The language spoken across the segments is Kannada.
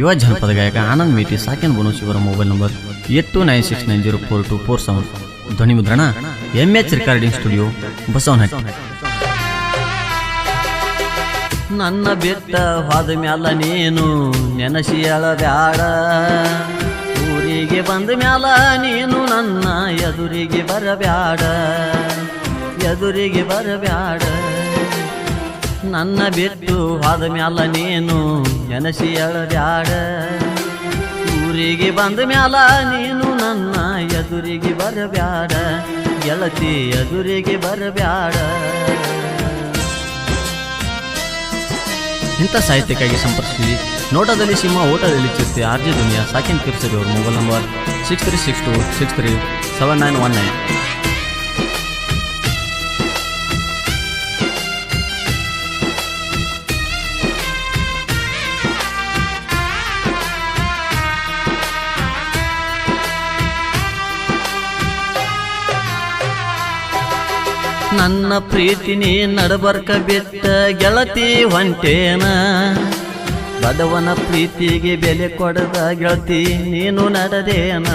ಯುವ ಜನಪದ ಗಾಯಕ ಆನಂದ್ ಮೇಟಿ, ಸಾಕಿನ್ ಬನೂಸ್ ಇವರ mobile number eight two nine six nine zero four two four seven. ಧ್ವನಿ ಮುದ್ರಣ, M H recording studio, Basavanahatti. ನನ್ನ ಬಿಟ್ಟ ಹೋದ ಮ್ಯಾಲ ನೀನು ನೆನಸಿ ಬ್ಯಾಡ. ಊರಿಗೆ ಬಂದ ಮ್ಯಾಲ ನೀನು ನನ್ನ ಎದುರಿಗೆ ಬರಬ್ಯಾಡ. ಎದುರಿಗೆ ಬರಬ್ಯಾಡ. ನನ್ನ ಬಿಟ್ಟು ಹೋದ ಮ್ಯಾಲ ನೀನು ಜನಸಿ ಬ್ಯಾಡ ಊರಿಗೆ ಬಂದ ಮ್ಯಾಲ ನೀನು ನನ್ನ ಎದುರಿಗೆ ಬರಬ್ಯಾಡ. ಗೆಳತಿ ಎದುರಿಗೆ ಬರಬ್ಯಾಡ. ಇಂಥ ಸಾಹಿತ್ಯಕ್ಕಾಗಿ ಸಂಪರ್ಕಿಸಿ. ನೋಟದಲ್ಲಿ ಸಿಂಹ, ಓಟದಲ್ಲಿ ಚಿರ್ತೆ ಆರ್ಜಿ ದುನಿಯಾ, ಸಾಕಿನ್ ಕಿರ್ಸರಿ ಅವ್ರ mobile number six three six two six three seven nine one nine ನನ್ನ ಪ್ರೀತಿ ನೀ ನಡಬರ್ಕ ಬಿಟ್ಟ ಗೆಳತಿ ಹೊಂಟೇನ ಬಡವನ ಪ್ರೀತಿಗೆ ಬೆಲೆ ಕೊಡದ ಗೆಳತಿ ನೀನು ನಡೆದೇನ.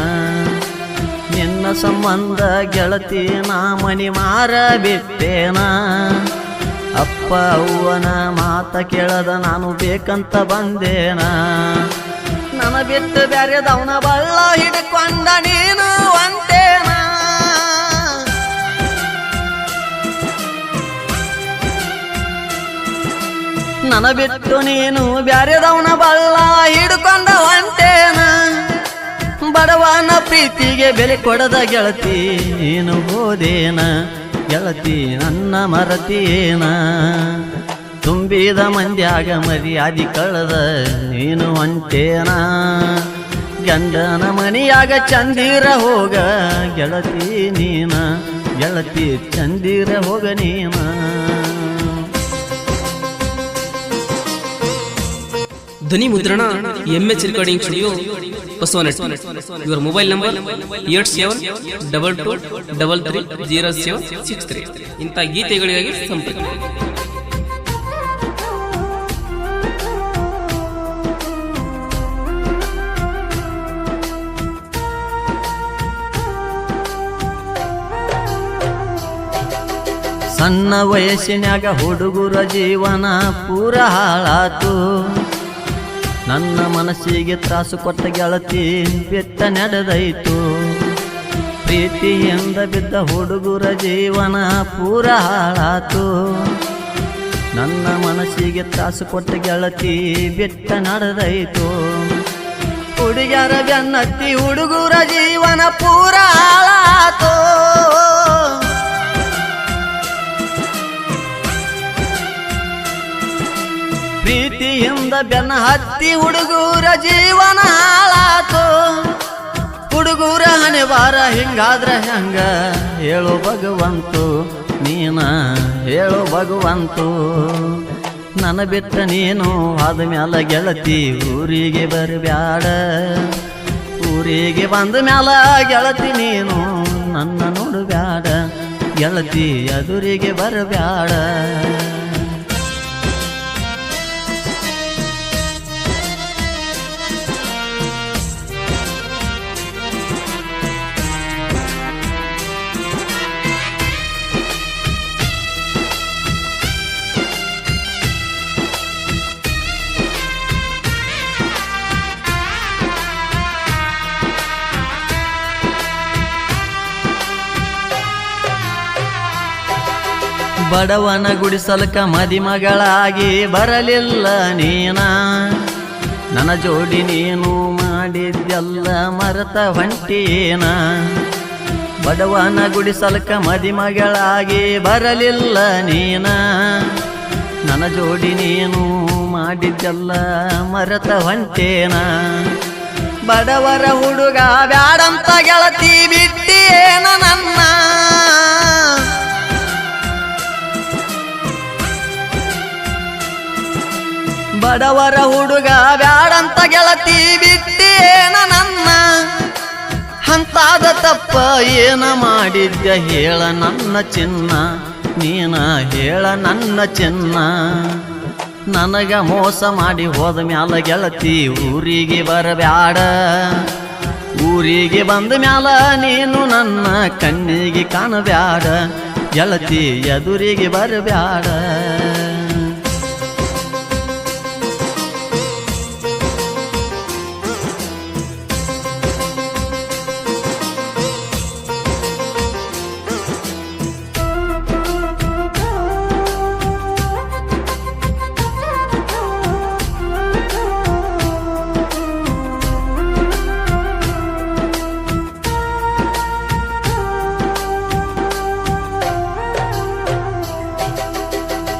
ನಿನ್ನ ಸಂಬಂಧ ಗೆಳತಿ ನಾ ಮನಿ ಮಾರ ಬಿಟ್ಟೇನ. ಅಪ್ಪ ಅವ್ವನ ಮಾತ ಕೇಳದ ನಾನು ಬೇಕಂತ ಬಂದೇನ. ನನ್ನ ಬಿಟ್ಟು ಬ್ಯಾರೆದವನ ಬಳ್ಳ ಹಿಡ್ಕೊಂಡ ನೀನು. ನನ ಬಿಟ್ಟು ನೀನು ಬ್ಯಾರೆದವನ ಬಲ್ಲ ಹಿಡ್ಕೊಂಡ ಬಡವನ ಪ್ರೀತಿಗೆ ಬೆಲೆ ಕೊಡದ ಗೆಳತಿ ನೀನು ಹೋದೇನ? ಗೆಳತಿ ನನ್ನ ಮರತಿಯೇನ? ತುಂಬಿದ ಮಂದ್ಯಾಗ ಮರ್ಯಾದಿ ಕಳೆದ ನೀನು ಹೊಂಟೇನ ಗಂಡನ ಮನಿಯಾಗ ಚಂದಿರ ಹೋಗ ಗೆಳತಿ ನೀನ? ಗೆಳತಿ ಚಂದಿರ ಹೋಗ ನೀನ? ಧ್ವನಿ ಮುದ್ರಣ M H recording studio Basavanatti ಇವರ mobile number eight seven double two double three zero seven six three. ಇಂಥ ಗೀತೆಗಳಿಗಾಗಿ ಸಂಪರ್ಕ. ಸಣ್ಣ ವಯಸ್ಸಿನಾಗ ಹುಡುಗರ ಜೀವನ ಪೂರ ಹಾಳಾತು. ನನ್ನ ಮನಸ್ಸಿಗೆ ತ್ರಾಸು ಕೊಟ್ಟ ಗೆಳತಿ ಬೆಟ್ಟ ನಡೆದೈತು. ಪ್ರೀತಿಯಿಂದ ಬಿದ್ದ ಹುಡುಗರ ಜೀವನ ಪೂರ ಹಾಳಾತು. ನನ್ನ ಮನಸ್ಸಿಗೆ ತ್ರಾಸು ಕೊಟ್ಟ ಗೆಳತಿ ಬೆಟ್ಟ ನಡೆದೈತು. ಹುಡುಗರ ಬೆನ್ನತ್ತಿ ಹುಡುಗರ ಜೀವನ ಪೂರ ಹಾಳಾತು. ಪ್ರೀತಿಯಿಂದ ಬೆನ್ನ ಹತ್ತಿ ಹುಡುಗೂರ ಜೀವನ ಹಾಳಾತು. ಹುಡುಗೂರ ಅನಿವಾರ ಹಿಂಗಾದ್ರ ಹೆಂಗ? ಹೇಳು ಭಗವಂತು, ನೀನ ಹೇಳು ಭಗವಂತು. ನನ್ನ ಬಿಟ್ಟ ನೀನು ಆದ ಮ್ಯಾಲ ಗೆಳತಿ ಊರಿಗೆ ಬರಬ್ಯಾಡ. ಊರಿಗೆ ಬಂದ ಮ್ಯಾಲ ಗೆಳತಿ ನೀನು ನನ್ನ ನೋಡಬ್ಯಾಡ. ಗೆಳತಿ ಎದುರಿಗೆ ಬರಬ್ಯಾಡ. ಬಡವನ ಗುಡಿಸಲಕ ಮದಿಮಗಳಾಗಿ ಬರಲಿಲ್ಲ ನೀನ. ನನ್ನ ಜೋಡಿ ನೀನು ಮಾಡಿದ್ದೆಲ್ಲ ಮರತ ಹೊಂಟೇನ ಬಡವನ ಗುಡಿಸಲ್ಕ ಮದಿಮಗಳಾಗಿ ಬರಲಿಲ್ಲ ನೀನ. ನನ್ನ ಜೋಡಿ ನೀನು ಮಾಡಿದ್ದೆಲ್ಲ ಮರತ ಹೊಂಟೇನ ಬಡವರ ಹುಡುಗ ಬ್ಯಾಡಂತ ಗೆಳತಿ ಬಿಟ್ಟೇನ ನನ್ನ. ಬಡವರ ಹುಡುಗ ಬ್ಯಾಡಂತ ಗೆಳತಿ ಬಿಟ್ಟೇನ ನನ್ನ? ಹಂತಾದ ತಪ್ಪ ಏನ ಮಾಡಿದ್ಯ ಹೇಳ ನನ್ನ ಚಿನ್ನ, ನೀನ ಹೇಳ ನನ್ನ ಚಿನ್ನ. ನನಗ ಮೋಸ ಮಾಡಿ ಹೋದ ಮ್ಯಾಲ ಗೆಳತಿ ಊರಿಗೆ ಬರಬ್ಯಾಡ. ಊರಿಗೆ ಬಂದ ಮ್ಯಾಲ ನೀನು ನನ್ನ ಕಣ್ಣಿಗೆ ಕಾಣಬ್ಯಾಡ. ಗೆಳತಿ ಎದುರಿಗೆ ಬರಬ್ಯಾಡ.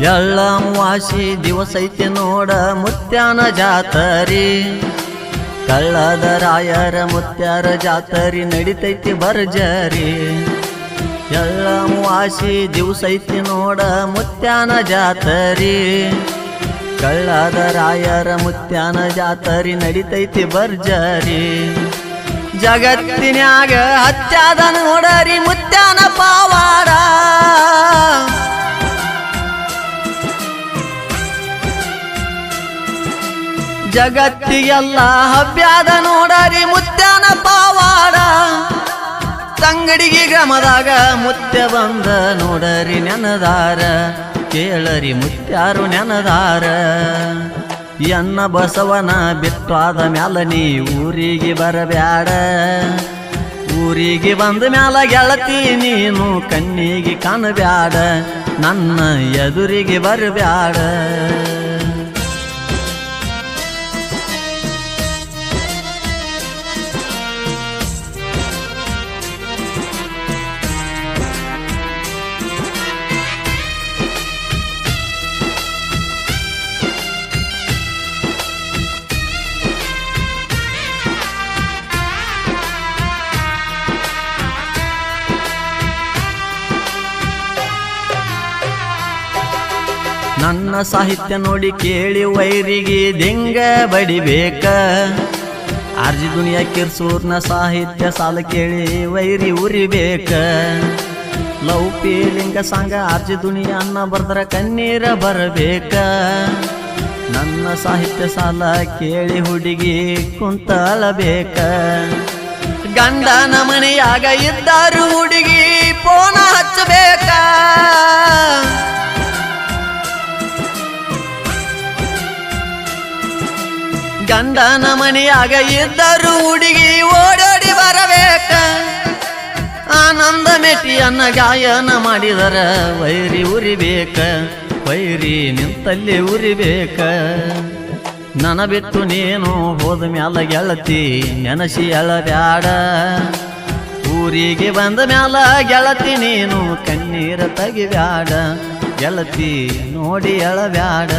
ಎಳ್ಳಮವಾಸಿ ದಿವಸ ಐತಿ ನೋಡ ಮುತ್ಯಾನ ಜಾತರಿ. ಕಳ್ಳದ ರಾಯರ ಮುತ್ಯಾರ ಜಾತರಿ ನಡಿತೈತಿ ಬರ್ಜರಿ ಎಳ್ಳಮವಾಸಿ ದಿವಸ ಐತಿ ನೋಡ ಮುತ್ಯಾನ ಜಾತರಿ. ಕಳ್ಳದ ರಾಯರ ಮುತ್ಯಾನ ಜಾತರಿ ನಡಿತೈತಿ ಬರ್ಜರಿ ಜಗತ್ತಿನ್ಯಾಗ ಹತ್ಯಾದ ನೋಡರಿ ಮುತ್ಯಾನ ಪಾವಾಡ ಜಗತ್ತಿಗೆಲ್ಲ ಹಬ್ಬ್ಯಾದ ನೋಡರಿ ಮುತ್ಯಾನ ಪಾವಾಡ. ತಂಗಡಿಗೆ ಗ್ರಾಮದಾಗ ಮುತ್ಯ ಬಂದ ನೋಡರಿ ನೆನದಾರ. ಕೇಳರಿ ಮುತ್ಯಾರು ನೆನದಾರ. ಎನ್ನ ಬಸವನ ಬಿತ್ತಾದ ಮ್ಯಾಲ ನೀ ಊರಿಗೆ ಬರಬ್ಯಾಡ. ಊರಿಗೆ ಬಂದ ಮ್ಯಾಲ ಗೆಳತಿ ನೀನು ಕಣ್ಣಿಗೆ ಕಾಣಬ್ಯಾಡ. ನನ್ನ ಎದುರಿಗೆ ಬರಬ್ಯಾಡ. ನನ್ನ ಸಾಹಿತ್ಯ ನೋಡಿ ಕೇಳಿ ವೈರಿಗೆ ದಿಂಗ ಬಡಿಬೇಕ? ಆರ್ಜಿ ದುನಿಯಾ ಕಿರ್ಸೂರ್ನ ಸಾಹಿತ್ಯ ಸಾಲ ಕೇಳಿ ವೈರಿ ಉರಿಬೇಕ? ಲವ್ ಪೀಲಿಂಗ ಸಾಂಗ ಆರ್ಜಿ ದುನಿಯಾ ಅನ್ನ ಬರ್ದ್ರ ಕಣ್ಣೀರ ಬರಬೇಕ? ನನ್ನ ಸಾಹಿತ್ಯ ಸಾಲ ಕೇಳಿ ಹುಡುಗಿ ಕುಂತಳಬೇಕ? ಗಂಡನ ಮನೆಯಾಗ ಇದ್ದಾರು ಹುಡುಗಿ ಪೋನ ಹಚ್ಚಬೇಕ? ಗಂಡನ ಮನೆಯಾಗ ಇದ್ದರು ಹುಡುಗಿ ಓಡೋಡಿ ಬರಬೇಕ. ಆನಂದ ಮೆಟ್ಟಿಯನ್ನ ಗಾಯನ ಮಾಡಿದರ ವೈರಿ ಉರಿಬೇಕ, ವೈರಿ ನಿಂತಲ್ಲಿ ಉರಿಬೇಕ. ನನ ಬಿಟ್ಟು ನೀನು ಹೋದ ಮ್ಯಾಲ ಗೆಳತಿ, ನೆನಸಿ ಎಳಬ್ಯಾಡ ಊರಿಗೆ ಬಂದ ಮ್ಯಾಲ ಗೆಳತಿ ನೀನು, ಕಣ್ಣೀರ ತೆಗಿಬ್ಯಾಡ. ಗೆಳತಿ ನೋಡಿ ಎಳಬ್ಯಾಡ